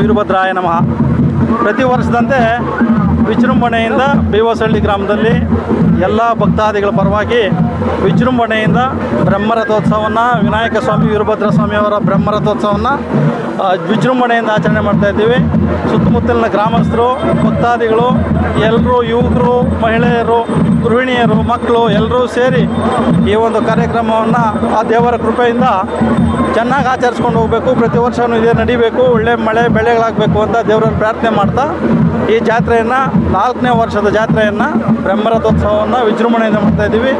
ವೀರಭದ್ರಾಯ ನಮಃ. ಪ್ರತಿ ವರ್ಷದಂತೆ ವಿಜೃಂಭಣೆಯಿಂದ ಬೇವಸಳ್ಳಿ ಗ್ರಾಮದಲ್ಲಿ ಎಲ್ಲ ಭಕ್ತಾದಿಗಳ ಪರವಾಗಿ ವಿಜೃಂಭಣೆಯಿಂದ ಬ್ರಹ್ಮರಥೋತ್ಸವವನ್ನು, ವಿನಾಯಕ ಸ್ವಾಮಿ ವೀರಭದ್ರ ಸ್ವಾಮಿಯವರ ಬ್ರಹ್ಮರಥೋತ್ಸವವನ್ನು ವಿಜೃಂಭಣೆಯಿಂದ ಆಚರಣೆ ಮಾಡ್ತಾ ಇದ್ದೀವಿ. ಸುತ್ತಮುತ್ತಲಿನ ಗ್ರಾಮಸ್ಥರು, ಭಕ್ತಾದಿಗಳು ಎಲ್ಲರೂ ಯುವಕರು ಮಹಿಳೆಯರು ಗೃಹಿಣಿಯರು ಮಕ್ಕಳು ಎಲ್ಲರೂ ಸೇರಿ ಈ ಒಂದು ಕಾರ್ಯಕ್ರಮವನ್ನು ಆ ದೇವರ ಕೃಪೆಯಿಂದ ಚೆನ್ನಾಗಿ ಆಚರಿಸ್ಕೊಂಡು ಹೋಗಬೇಕು. ಪ್ರತಿ ವರ್ಷವೂ ಇದೇ ನಡಿಬೇಕು. ಒಳ್ಳೆ ಮಳೆ ಬೆಳೆಗಳಾಗಬೇಕು ಅಂತ ದೇವರಲ್ಲಿ ಪ್ರಾರ್ಥನೆ ಮಾಡ್ತಾ ಈ ಜಾತ್ರೆಯನ್ನು ನಾಲ್ಕನೇ ವರ್ಷದ ಜಾತ್ರೆಯನ್ನು ಬ್ರಹ್ಮರಥೋತ್ಸವವನ್ನು ವಿಜೃಂಭಣೆಯಿಂದ ಮಾಡ್ತಾ ಇದ್ದೀವಿ.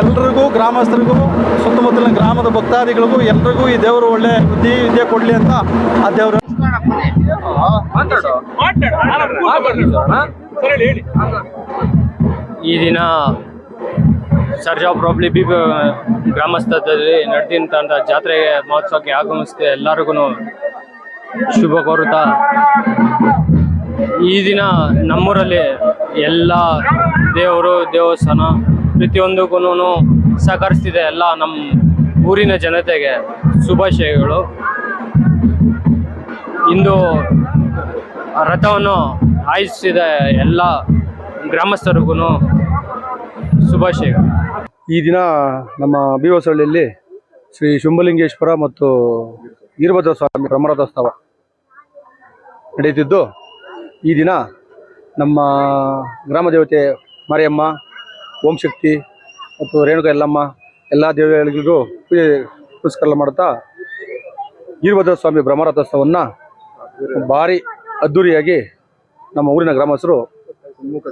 ಎಲ್ರಿಗೂ ಗ್ರಾಮಸ್ಥರಿಗೂ ಸುತ್ತಮುತ್ತಲಿನ ಗ್ರಾಮದ ಭಕ್ತಾದಿಗಳಿಗೂ ಎಲ್ರಿಗೂ ಈ ದೇವರು ಒಳ್ಳೆ ಬುದ್ಧಿ ವಿದ್ಯೆ ಕೊಡಲಿ ಅಂತ ಆ ದೇವರು ಈ ದಿನ ಸರ್ಜಾ ಪ್ರಾಬ್ಲಿ ಬಿ ಗ್ರಾಮಸ್ಥದಲ್ಲಿ ನಡೆದಿಂತ ಜಾತ್ರೆ ಮಹೋತ್ಸವಕ್ಕೆ ಆಗಮಿಸಿದ ಎಲ್ಲರಿಗೂ ಶುಭ ಕೋರುತ್ತಾ. ಈ ದಿನ ನಮ್ಮೂರಲ್ಲಿ ಎಲ್ಲ ದೇವರು, ದೇವಸ್ಥಾನ ಪ್ರತಿಯೊಂದಕ್ಕೂ ಸಹಕರಿಸ್ತಿದೆ ಎಲ್ಲ ನಮ್ಮ ಊರಿನ ಜನತೆಗೆ ಶುಭಾಶಯಗಳು. ಇಂದು ರಥವನ್ನು ಆಯಿಸಿದ ಎಲ್ಲ ಗ್ರಾಮಸ್ಥರಿಗೂ ಶುಭಾಶಯ ಈ ದಿನ ನಮ್ಮ ಬಿ ಹೊಸಳ್ಳಿಯಲ್ಲಿ ಶ್ರೀ ಶುಂಭಲಿಂಗೇಶ್ವರ ಮತ್ತು ವೀರಭದ್ರ ಸ್ವಾಮಿ ಬ್ರಹ್ಮರಥೋತ್ಸವ ನಡೆಯುತ್ತಿದ್ದು, ಈ ದಿನ ನಮ್ಮ ಗ್ರಾಮ ದೇವತೆ ಮಾರಿಯಮ್ಮ, ಓಂ ಶಕ್ತಿ ಮತ್ತು ರೇಣುಕ ಎಲ್ಲಮ್ಮ ಎಲ್ಲ ದೇವತೆಗಳಿಗೂ ಪೂಜೆ ಪುರಸ್ಕಾರ ಮಾಡುತ್ತಾ ವೀರಭದ್ರ ಸ್ವಾಮಿ ಬ್ರಹ್ಮರಥೋತ್ಸವವನ್ನು ಭಾರಿ ಅದ್ಧೂರಿಯಾಗಿ ನಮ್ಮ ಊರಿನ ಗ್ರಾಮಸ್ಥರು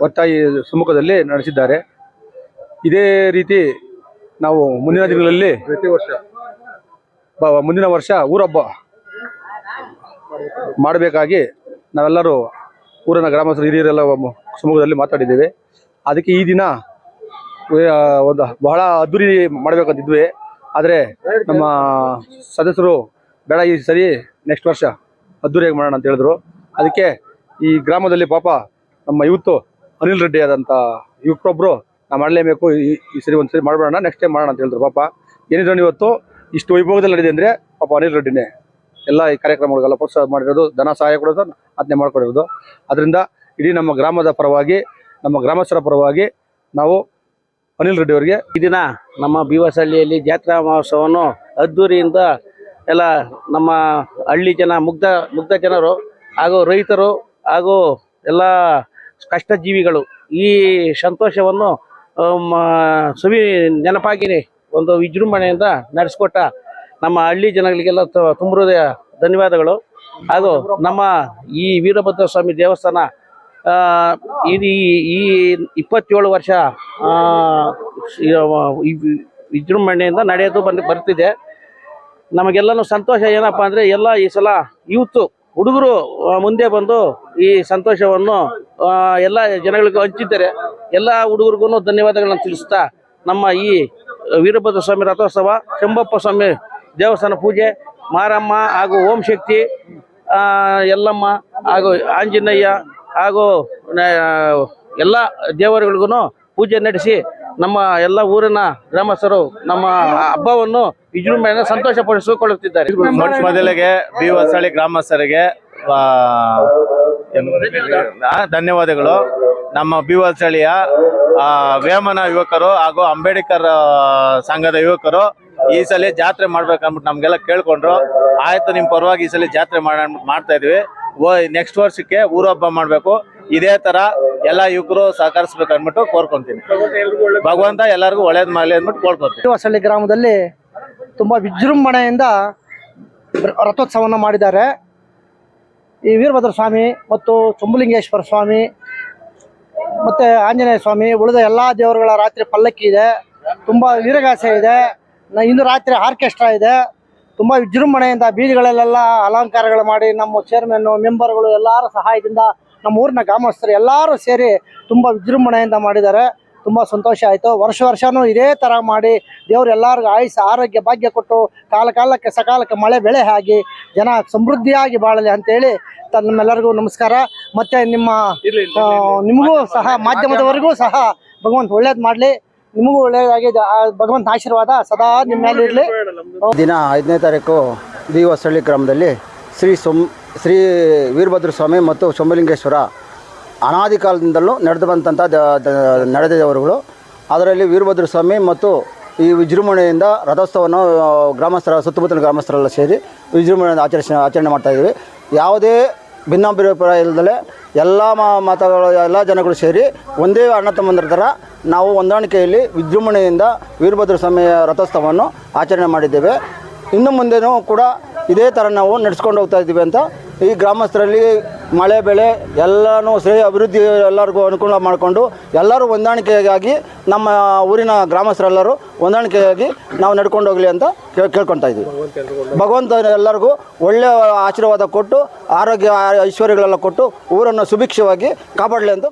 ಒತ್ತಾಯಿ ಸಮ್ಮುಖದಲ್ಲಿ ನಡೆಸಿದ್ದಾರೆ. ಇದೇ ರೀತಿ ನಾವು ಮುಂದಿನ ದಿನಗಳಲ್ಲಿ ಪ್ರತಿ ವರ್ಷ. ಮುಂದಿನ ವರ್ಷ ಊರಬ್ಬ ಮಾಡಬೇಕಾಗಿ ನಾವೆಲ್ಲರೂ ಊರಿನ ಗ್ರಾಮಸ್ಥರು ಹಿರಿಯರೆಲ್ಲ ಸಮ್ಮುಖದಲ್ಲಿ ಮಾತಾಡಿದ್ದೇವೆ. ಅದಕ್ಕೆ ಈ ದಿನ ಒಂದು ಬಹಳ ಅದ್ದೂರಿ ಮಾಡಬೇಕಂತಿದ್ವಿ ಆದರೆ ನಮ್ಮ ಸದಸ್ಯರು ಬೇಡ ಈ ಸರಿ ನೆಕ್ಸ್ಟ್ ವರ್ಷ ಅದ್ದೂರಿಯಾಗಿ ಮಾಡೋಣ ಅಂತ ಹೇಳಿದ್ರು. ಅದಕ್ಕೆ ಈ ಗ್ರಾಮದಲ್ಲಿ ಪಾಪ ನಮ್ಮ ಯುವತ್ತು ಅನಿಲ್ ರೆಡ್ಡಿ ಆದಂಥ ಯುವಕರೊಬ್ಬರು ನಾವು ಮಾಡಲೇಬೇಕು, ಈ ಸರಿ ಒಂದು ಸರಿ ಮಾಡಬೇಡ ನೆಕ್ಸ್ಟ್ ಟೈಮ್ ಮಾಡೋಣ ಅಂತ ಹೇಳಿದ್ರು ಪಾಪ. ಏನಿದ್ರು ಇವತ್ತು ಇಷ್ಟು ವೈಭವದಲ್ಲಿ ನಡೆದಿದೆ ಅಂದ್ರೆ ಪಾಪ ಅನಿಲ್ ರೆಡ್ಡಿನೇ. ಎಲ್ಲ ಈ ಕಾರ್ಯಕ್ರಮಗಳಿಗೆಲ್ಲ ಪ್ರೋತ್ಸಾಹ ಮಾಡಿರೋದು, ಧನ ಸಹಾಯ ಕೊಡೋದು ಅದನ್ನೇ ಮಾಡ್ಕೊಡಿರೋದು. ಅದರಿಂದ ಇಡೀ ನಮ್ಮ ಗ್ರಾಮದ ಪರವಾಗಿ, ನಮ್ಮ ಗ್ರಾಮಸ್ಥರ ಪರವಾಗಿ ನಾವು ಅನಿಲ್ ರೆಡ್ಡಿ ಅವರಿಗೆ ಈ ದಿನ ನಮ್ಮ ಬೀವಸಹಳ್ಳಿಯಲ್ಲಿ ಜಾತ್ರಾ ಮಹೋತ್ಸವವನ್ನು ಅದ್ದೂರಿಯಿಂದ ಎಲ್ಲ ನಮ್ಮ ಹಳ್ಳಿ ಜನ, ಮುಗ್ಧ ಮುಗ್ಧ ಜನರು ಹಾಗೂ ರೈತರು ಹಾಗೂ ಎಲ್ಲ ಕಷ್ಟಜೀವಿಗಳು ಈ ಸಂತೋಷವನ್ನು ಸವಿ ಸುವಿ ನೆನಪಾಗಿ ಒಂದು ವಿಜೃಂಭಣೆಯಿಂದ ನಡೆಸ್ಕೊಟ್ಟ ನಮ್ಮ ಹಳ್ಳಿ ಜನಗಳಿಗೆಲ್ಲ ತುಂಬ ಹೃದಯ ಧನ್ಯವಾದಗಳು. ಹಾಗೂ ನಮ್ಮ ಈ ವೀರಭದ್ರ ಸ್ವಾಮಿ ದೇವಸ್ಥಾನ ಇದು ಈ ಇಪ್ಪತ್ತೇಳು ವರ್ಷ ವಿಜೃಂಭಣೆಯಿಂದ ನಡೆಯೋದು ಬಂದು, ಬರ್ತಿದೆ. ನಮಗೆಲ್ಲನೂ ಸಂತೋಷ ಏನಪ್ಪ ಅಂದರೆ ಎಲ್ಲ ಈ ಸಲ ಯೂತು ಹುಡುಗರು ಮುಂದೆ ಬಂದು ಈ ಸಂತೋಷವನ್ನು ಎಲ್ಲ ಜನಗಳಿಗೂ ಹಂಚಿದ್ದಾರೆ. ಎಲ್ಲ ಹುಡುಗರಿಗೂ ಧನ್ಯವಾದಗಳನ್ನು ತಿಳಿಸ್ತಾ ನಮ್ಮ ಈ ವೀರಭದ್ರ ಸ್ವಾಮಿ ರಥೋತ್ಸವ, ಶಂಭಪ್ಪ ಸ್ವಾಮಿ ದೇವಸ್ಥಾನ ಪೂಜೆ, ಮಾರಮ್ಮ ಹಾಗೂ ಓಂ ಶಕ್ತಿ ಎಲ್ಲಮ್ಮ ಹಾಗೂ ಆಂಜನೇಯ ಹಾಗೂ ಎಲ್ಲ ದೇವರುಗಳಿಗೂ ಪೂಜೆ ನಡೆಸಿ ನಮ್ಮ ಎಲ್ಲ ಊರಿನ ಗ್ರಾಮಸ್ಥರು ನಮ್ಮ ಹಬ್ಬವನ್ನು ವಿಜೃಂಭಣೆಯಿಂದ ಸಂತೋಷಪಡಿಸಿಕೊಳ್ಳುತ್ತಿದ್ದಾರೆ. ಮೊಟ್ಟ ಮೊದಲಿಗೆ ಬಿ ಹೊಸಳ್ಳಿ ಗ್ರಾಮಸ್ಥರಿಗೆ ಧನ್ಯವಾದಗಳು. ನಮ್ಮ ಬಿ ಹೊಸಳ್ಳಿಯ ವೇಮನ ಯುವಕರು ಹಾಗೂ ಅಂಬೇಡ್ಕರ್ ಸಂಘದ ಯುವಕರು ಈ ಸಲ ಜಾತ್ರೆ ಮಾಡ್ಬೇಕಂದ್ಬಿಟ್ಟು ನಮ್ಗೆಲ್ಲ ಕೇಳ್ಕೊಂಡ್ರು. ಆಯ್ತು ನಿಮ್ ಪರವಾಗಿ ಈ ಸಲ ಜಾತ್ರೆ ಮಾಡ, ಮಾಡ್ತಾ ಇದೀವಿ. ನೆಕ್ಸ್ಟ್ ವರ್ಷಕ್ಕೆ ಊರು ಹಬ್ಬ ಮಾಡ್ಬೇಕು. ಇದೇ ತರ ಎಲ್ಲ ಯುವಕರು ಸಹಕರಿಸಬೇಕು ಅಂದ್ಬಿಟ್ಟು ಕೋರ್ಕೊಂತೀನಿ. ಭಗವಂತ ಎಲ್ಲರಿಗೂ ಒಳ್ಳೇದ್ ಮಾಡಲಿ ಅಂದ್ಬಿಟ್ಟು ಕೋರ್ಕೊಂತೀನಿ. ಹೊಸಳ್ಳಿ ಗ್ರಾಮದಲ್ಲಿ ತುಂಬಾ ವಿಜೃಂಭಣೆಯಿಂದ ರಥೋತ್ಸವವನ್ನು ಮಾಡಿದ್ದಾರೆ. ಈ ವೀರಭದ್ರ ಸ್ವಾಮಿ ಮತ್ತು ಚುಂಬಲಿಂಗೇಶ್ವರ ಸ್ವಾಮಿ ಮತ್ತು ಆಂಜನೇಯ ಸ್ವಾಮಿ ಉಳಿದ ಎಲ್ಲ ದೇವರುಗಳ ರಾತ್ರಿ ಪಲ್ಲಕ್ಕಿ ಇದೆ. ತುಂಬ ವೀರಗಾಸೆ ಇದೆ. ಇಂದು ರಾತ್ರಿ ಆರ್ಕೆಸ್ಟ್ರಾ ಇದೆ. ತುಂಬ ವಿಜೃಂಭಣೆಯಿಂದ ಬೀದಿಗಳಲ್ಲೆಲ್ಲ ಅಲಂಕಾರಗಳು ಮಾಡಿ ನಮ್ಮ ಚೇರ್ಮನ್ನು ಮೆಂಬರ್ಗಳು ಎಲ್ಲರ ಸಹಾಯದಿಂದ ನಮ್ಮ ಊರಿನ ಗ್ರಾಮಸ್ಥರು ಎಲ್ಲರೂ ಸೇರಿ ತುಂಬ ವಿಜೃಂಭಣೆಯಿಂದ ಮಾಡಿದ್ದಾರೆ. ತುಂಬ ಸಂತೋಷ ಆಯಿತು. ವರ್ಷ ವರ್ಷವೂ ಇದೇ ಥರ ಮಾಡಿ ದೇವ್ರು ಎಲ್ಲರಿಗೂ ಆಯುಸ್ ಆರೋಗ್ಯ ಭಾಗ್ಯ ಕೊಟ್ಟು ಕಾಲ ಕಾಲಕ್ಕೆ ಸಕಾಲಕ್ಕೆ ಮಳೆ ಬೆಳೆ ಆಗಿ ಜನ ಸಮೃದ್ಧಿಯಾಗಿ ಬಾಳಲಿ ಅಂತೇಳಿ ತ- ನಮ್ಮೆಲ್ಲರಿಗೂ ನಮಸ್ಕಾರ. ಮತ್ತು ನಿಮ್ಮ ನಿಮಗೂ ಸಹ ಮಾಧ್ಯಮದವರೆಗೂ ಸಹ ಭಗವಂತ ಒಳ್ಳೇದು ಮಾಡಲಿ. ನಿಮಗೂ ಒಳ್ಳೆಯದಾಗಿ ಭಗವಂತ ಆಶೀರ್ವಾದ ಸದಾ ನಿಮ್ಮ ಮೇಲೆ ಇರಲಿ. ದಿನ ಐದನೇ ತಾರೀಕು ದೀವಸಳ್ಳಿ ಗ್ರಾಮದಲ್ಲಿ ಶ್ರೀ ಸೋಮ್ ಶ್ರೀ ವೀರಭದ್ರ ಸ್ವಾಮಿ ಮತ್ತು ಸೋಮಲಿಂಗೇಶ್ವರ ಅನಾದಿ ಕಾಲದಿಂದಲೂ ನಡೆದು ಬಂದಂಥ ನಡೆದಿದವರುಗಳು. ಅದರಲ್ಲಿ ವೀರಭದ್ರ ಸ್ವಾಮಿ ಮತ್ತು ಈ ವಿಜೃಂಭಣೆಯಿಂದ ರಥೋತ್ಸವವನ್ನು ಗ್ರಾಮಸ್ಥರ, ಸುತ್ತಮುತ್ತಲಿನ ಗ್ರಾಮಸ್ಥರೆಲ್ಲ ಸೇರಿ ವಿಜೃಂಭಣೆಯಿಂದ ಆಚರಿಸ, ಆಚರಣೆ ಮಾಡ್ತಾಯಿದ್ದೀವಿ ಯಾವುದೇ ಭಿನ್ನಾಭಿಪ್ರಾಯ ಇಲ್ಲದಲೇ ಎಲ್ಲ ಮತಗಳು, ಎಲ್ಲ ಜನಗಳು ಸೇರಿ ಒಂದೇ ಅಣ್ಣ ತಮ್ಮಂದ್ರ ಥರ ನಾವು ಹೊಂದಾಣಿಕೆಯಲ್ಲಿ ವಿಜೃಂಭಣೆಯಿಂದ ವೀರಭದ್ರ ಸ್ವಾಮಿಯ ರಥೋತ್ಸವವನ್ನು ಆಚರಣೆ ಮಾಡಿದ್ದೇವೆ. ಇನ್ನು ಮುಂದೆನೂ ಕೂಡ ಇದೇ ಥರ ನಾವು ನಡೆಸ್ಕೊಂಡು ಹೋಗ್ತಾ ಇದ್ದೀವಿ ಅಂತ ಈ ಗ್ರಾಮಸ್ಥರಲ್ಲಿ ಮಳೆ, ಬೆಳೆ ಎಲ್ಲನೂ ಶ್ರೇಯ ಅಭಿವೃದ್ಧಿ ಎಲ್ಲರಿಗೂ ಅನುಕೂಲ ಮಾಡಿಕೊಂಡು ಎಲ್ಲರೂ ಹೊಂದಾಣಿಕೆಗಾಗಿ ನಮ್ಮ ಊರಿನ ಗ್ರಾಮಸ್ಥರೆಲ್ಲರೂ ಹೊಂದಾಣಿಕೆಯಾಗಿ ನಾವು ನಡ್ಕೊಂಡು ಹೋಗಲಿ ಅಂತ ಕೇಳ್ಕೊಳ್ತಾ ಇದ್ದೀವಿ. ಭಗವಂತ ಎಲ್ಲರಿಗೂ ಒಳ್ಳೆಯ ಆಶೀರ್ವಾದ ಕೊಟ್ಟು, ಆರೋಗ್ಯ ಐಶ್ವರ್ಯಗಳೆಲ್ಲ ಕೊಟ್ಟು ಊರನ್ನು ಸುಭಿಕ್ಷವಾಗಿ ಕಾಪಾಡಲಿ ಅಂತ